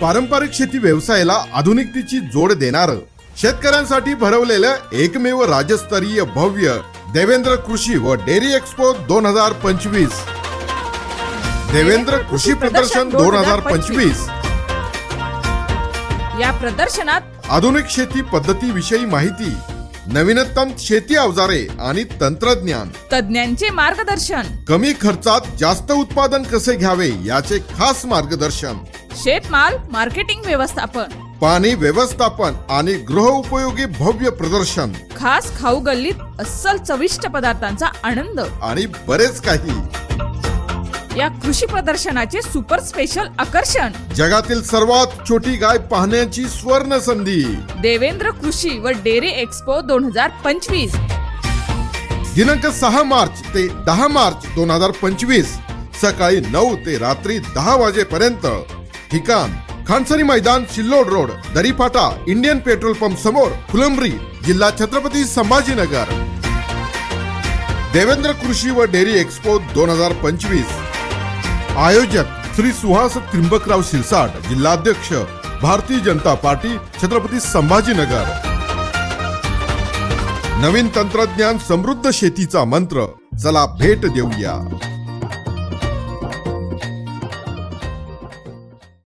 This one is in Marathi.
पारंपरिक शेती व्यवसायाला आधुनिकतेची जोड देणार. शेतकऱ्यांसाठी भरवलेलं एकमेव राज्यस्तरीय भव्य देवेंद्र कृषी व डेअरी एक्सपो दोन हजार पंचवीस. देवेंद्र कृषी प्रदर्शन दोन हजार पंचवीस. या प्रदर्शनात आधुनिक शेती पद्धतीविषयी माहिती नवीनतम शेती अवजारे आणि तंत्रज्ञान. तज्ञांचे मार्गदर्शन. कमी खर्चात जास्त उत्पादन कसे घ्यावे याचे खास मार्गदर्शन. शेतमाल मार्केटिंग व्यवस्थापन. पाणी व्यवस्थापन आणि गृहउपयोगी भव्य प्रदर्शन. खास खाऊ गल्लीत अस्सल चविष्ट पदार्थांचा आनंद. आणि बरेच काही. या कृषी प्रदर्शनाचे सुपर स्पेशल आकर्षण. जगातील सर्वात छोटी गाय पाहण्याची स्वर्ण संधी. देवेंद्र कृषी व डेअरी एक्सपो दोन हजार पंचवीस. दिनांक सहा मार्च ते दहा मार्च दोन हजार पंचवीस. सकाळी नऊ ते रात्री दहा वाजेपर्यंत ठिकाण. खानसरी मैदान Sillod road Daripata Indian petrol pump समोर फुलंब्री जिल्हा छत्रपती संभाजीनगर. देवेंद्र कृषी व डेअरी एक्सपो दोन हजार पंचवीस. आयोजक श्री सुहास त्रिंबकराव शिरसाट जिल्हाध्यक्ष भारतीय जनता पार्टी छत्रपती संभाजीनगर. नवीन तंत्रज्ञान समृद्ध शेतीचा मंत्र चला भेट देऊया.